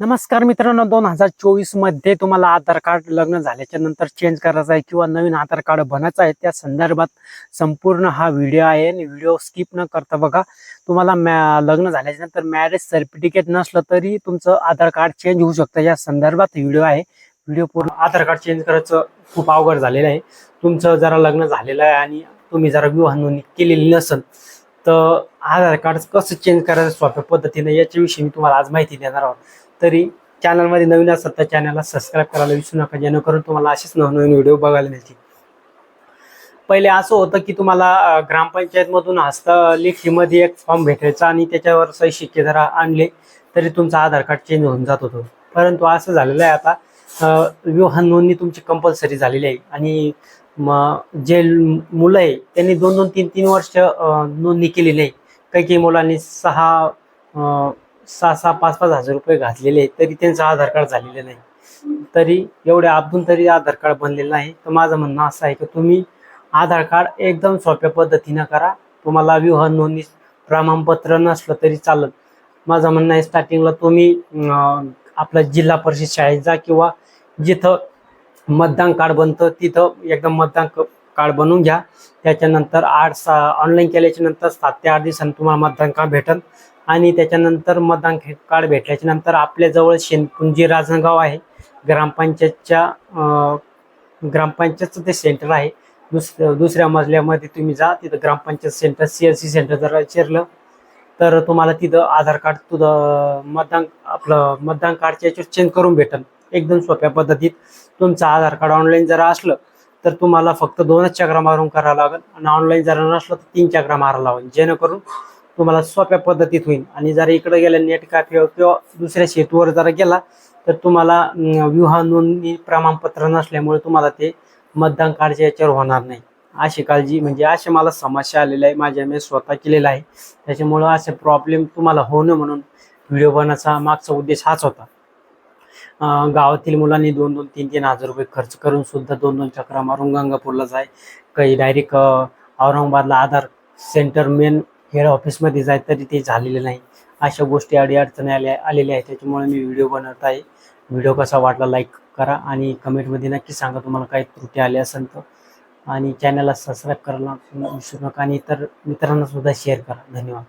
नमस्कार मित्रांनो दोन हजार चोवीसमध्ये तुम्हाला आधार कार्ड लग्न झाल्याच्यानंतर चेंज करायचं आहे किंवा नवीन आधार कार्ड बनायचं आहे त्या संदर्भात संपूर्ण हा व्हिडिओ आहे आणि व्हिडिओ स्किप न करता बघा तुम्हाला मॅ- लग्न झाल्याच्यानंतर मॅरेज सर्टिफिकेट नसलं तरी तुमचं आधार कार्ड चेंज होऊ शकतं. या संदर्भात व्हिडिओ आहे. व्हिडिओ पूर्ण आधार कार्ड चेंज करायचं खूप अवघड झालेलं आहे. तुमचं जरा लग्न झालेलं आहे आणि तुम्ही जरा विवाह नोंदणी केलेली नसेल तर आधार कार्ड कसं चेंज करायचं सोप्या पद्धतीने याच्याविषयी मी तुम्हाला आज माहिती देणार आहोत. तरी चॅनलमध्ये नवीन असाल तर चॅनलला सबस्क्राईब करायला विसरू नका जेणेकरून तुम्हाला असेच नवनवीन व्हिडिओ बघायला मिळतील. पहिले असं होतं की तुम्हाला ग्रामपंचायतमधून हस्तलेखीमध्ये एक फॉर्म भेटायचा आणि त्याच्यावर सही शिक्के जरा आणले तरी तुमचं आधार कार्ड चेंज होऊन जात होतं. परंतु असं झालेलं आहे आता. विवाह नोंदणी तुमची कंपल्सरी झालेली आहे. आणि जे मुलं आहे त्यांनी दोन दोन तीन तीन वर्ष नोंदणी केलेली आहे काही काही मुलांनी सहा सहा सहा पाच पाच हजार रुपये घातलेले आहेत तरी त्यांचं आधार कार्ड झालेलं नाही. तरी एवढ्या आपण तरी आधार कार्ड बनलेलं नाही. तर माझं म्हणणं असं आहे की तुम्ही आधार कार्ड एकदम सोप्या पद्धतीनं करा. तुम्हाला विवाह नोंदणी प्रमाणपत्र नसलं तरी चालत माझं म्हणणं आहे स्टार्टिंगला तुम्ही आपला आपलं जिल्हा परिषद शाळेत जा किंवा जिथं मतदान कार्ड बनतं. तिथं एकदम मतदान कार्ड बनवून घ्या. त्याच्यानंतर आठ सा ऑनलाईन केल्याच्यानंतर सात ते आठ दिवसांनी तुम्हाला मतदान कार्ड भेटल आणि त्याच्यानंतर मतदान कार्ड भेटल्याच्या नंतर आपल्याजवळ शेनपुंजी राजनगाव आहे. ग्रामपंचायतच्या ग्रामपंचायतचं ते सेंटर आहे. दुस दुसऱ्या मजल्यामध्ये तुम्ही जा. तिथं gram panchayat centre C L C centre जर विचारलं तर तुम्हाला तिथं आधार कार्ड तुझं मतदान आपलं मतदान कार्डच्या याच्यावर चेंज करून भेटेल एकदम सोप्या पद्धतीत तुमचं आधार कार्ड ऑनलाईन जर असलं तर तुम्हाला फक्त दोनच चक्रा मारून करावं लागेल. आणि ऑनलाईन जर नसलं तर तीन चक्रा मारावं लागेल. जेणेकरून तुम्हाला सोप्या पद्धतीत होईल. आणि जर इकडे गेल्या नेट कॅफे किंवा दुसऱ्या सेतूवर जर गेला तर तुम्हाला विवाह नोंदणी प्रमाणपत्र नसल्यामुळे तुम्हाला ते मतदान कार्डच्या याच्यावर होणार नाही. अशी काळजी म्हणजे अशा मला समस्या आलेल्या आहे. माझ्या मी स्वतः केलेला आहे. त्याच्यामुळं असे प्रॉब्लेम तुम्हाला होणं म्हणून व्हिडिओ बनवायचा मागचा उद्देश हाच होता. गावातील मुलांनी दोन दोन तीन तीन हजार रुपये खर्च करून सुद्धा दोन दोन चक्रा मारून गंगापूरला जाय काही डायरेक्ट औरंगाबादला आधार सेंटर मेन हेड ऑफिसमध्ये जाय तरी ते झालेले नाही. अशा गोष्टी अडीअडचणी आल्या आलेल्या आहेत. त्याच्यामुळे मी व्हिडिओ बनवत आहे. व्हिडिओ कसा वाटला लाईक करा आणि कमेंटमध्ये नक्की सांगा तुम्हाला काही त्रुटी आल्या असेल तर. आणि चॅनलला सबस्क्राईब करायला विसरू नका आणि इतर मित्रांनासुद्धा शेअर करा. धन्यवाद.